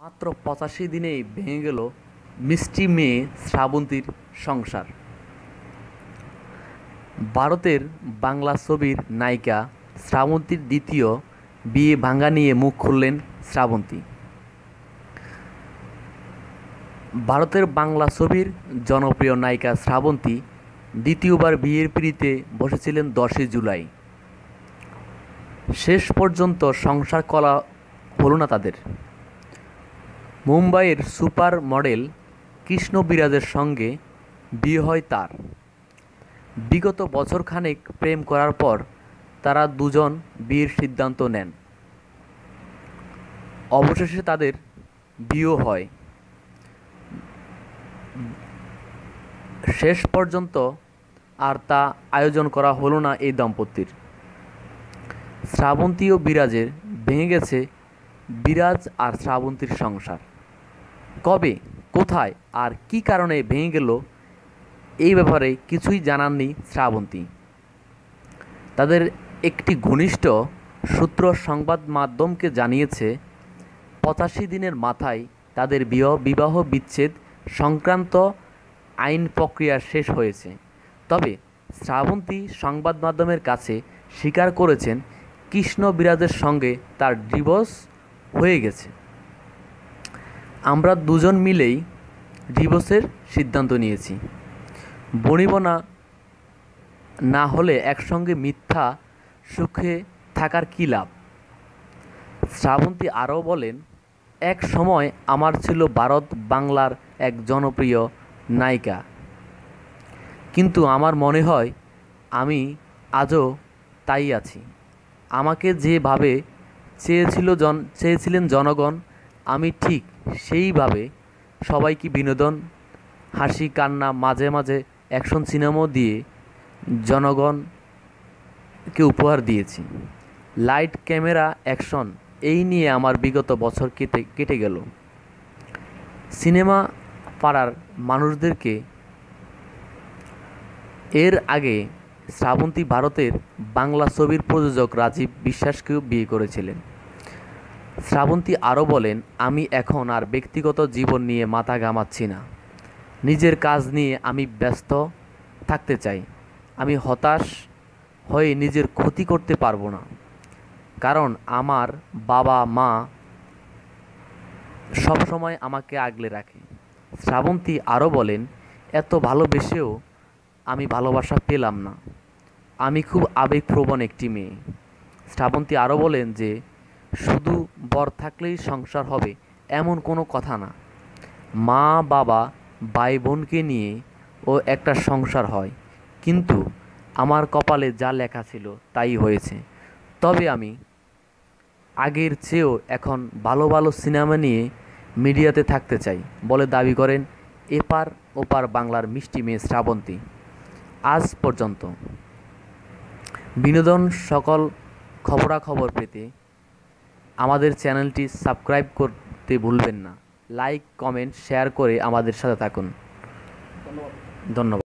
মাত্র পঁচাশি দিনেই ভেঙে গেল মিষ্টি মেয়ে শ্রাবন্তীর সংসার। ভারতের বাংলা ছবির নায়িকা শ্রাবন্তীর দ্বিতীয় বিয়ে ভাঙ্গা নিয়ে মুখ খুললেন শ্রাবন্তী। ভারতের বাংলা ছবির জনপ্রিয় নায়িকা শ্রাবন্তী দ্বিতীয়বার বিয়ের পিড়িতে বসেছিলেন দশই জুলাই। শেষ পর্যন্ত সংসার করা হলো না তাদের। মুম্বাইয়ের সুপার মডেল কৃষ্ণ বিরাজের সঙ্গে বিয়ে হয় তার। বিগত বছরখানেক প্রেম করার পর তারা দুজন বিয়ের সিদ্ধান্ত নেন। অবশেষে তাদের বিয়ে হয়। শেষ পর্যন্ত আর তা আয়োজন করা হলো না এই দম্পতির। শ্রাবন্তী ও বিরাজের ভেঙে গেছে বিরাজ আর শ্রাবন্তীর সংসার। কবে, কোথায় আর কি কারণে ভেঙে গেল, এই ব্যাপারে কিছুই জানাননি শ্রাবন্তী। তাদের একটি ঘনিষ্ঠ সূত্র সংবাদ মাধ্যমকে জানিয়েছে, পঁচাশি দিনের মাথায় তাদের বিবাহ বিবাহ বিচ্ছেদ সংক্রান্ত আইন প্রক্রিয়া শেষ হয়েছে। তবে শ্রাবন্তী সংবাদ মাধ্যমের কাছে স্বীকার করেছেন, কৃষ্ণ বিরাজের সঙ্গে তার ডিভোর্স হয়ে গেছে। আমরা দুজন মিলেই ডিভোর্সের সিদ্ধান্ত নিয়েছি। বনিবনা না হলে একসঙ্গে মিথ্যা সুখে থাকার কী লাভ? শ্রাবন্তী আরও বলেন, এক সময় আমার ছিল ভারত বাংলার এক জনপ্রিয় নায়িকা। কিন্তু আমার মনে হয় আমি আজও তাই আছি। আমাকে যেভাবে চেয়েছিল জন, চেয়েছিলেন জনগণ আমি ঠিক সেইভাবে সবাইকে বিনোদন, হাসি, কান্না, মাঝে মাঝে অ্যাকশন সিনেমাও দিয়ে জনগণকে উপহার দিয়েছি। লাইট, ক্যামেরা, অ্যাকশন, এই নিয়ে আমার বিগত বছর কেটে কেটে গেল। সিনেমা পাড়ার মানুষদেরকে এর আগে শ্রাবন্তী ভারতের বাংলা ছবির প্রযোজক রাজীব বিশ্বাসকেও বিয়ে করেছিলেন। শ্রাবন্তী আরও বলেন, আমি এখন আর ব্যক্তিগত জীবন নিয়ে মাথা ঘামাচ্ছি না। নিজের কাজ নিয়ে আমি ব্যস্ত থাকতে চাই। আমি হতাশ হয়ে নিজের ক্ষতি করতে পারব না। কারণ আমার বাবা মা সবসময় আমাকে আগলে রাখে। শ্রাবন্তী আরও বলেন, এত ভালোবেসেও আমি ভালোবাসা পেলাম না। আমি খুব আবেগপ্রবণ একটি মেয়ে। শ্রাবন্তী আরও বলেন যে শুধু বর থাকলেই সংসার হবে, এমন কোনো কথা না। মা, বাবা ভাই বোনকে নিয়ে ও একটা সংসার হয়। কিন্তু আমার কপালে যা লেখা ছিল তাই হয়েছে। তবে আমি আগের চেয়েও এখন ভালো ভালো সিনেমা নিয়ে মিডিয়াতে থাকতে চাই বলে দাবি করেন এপার ওপার বাংলার মিষ্টি মেয়ে শ্রাবন্তী। আজ পর্যন্ত বিনোদন সকল খবরাখবর পেতে আমাদের চ্যানেলটি সাবস্ক্রাইব করতে ভুলবেন না। লাইক কমেন্ট শেয়ার করে আমাদের সাথে থাকুন। ধন্যবাদ।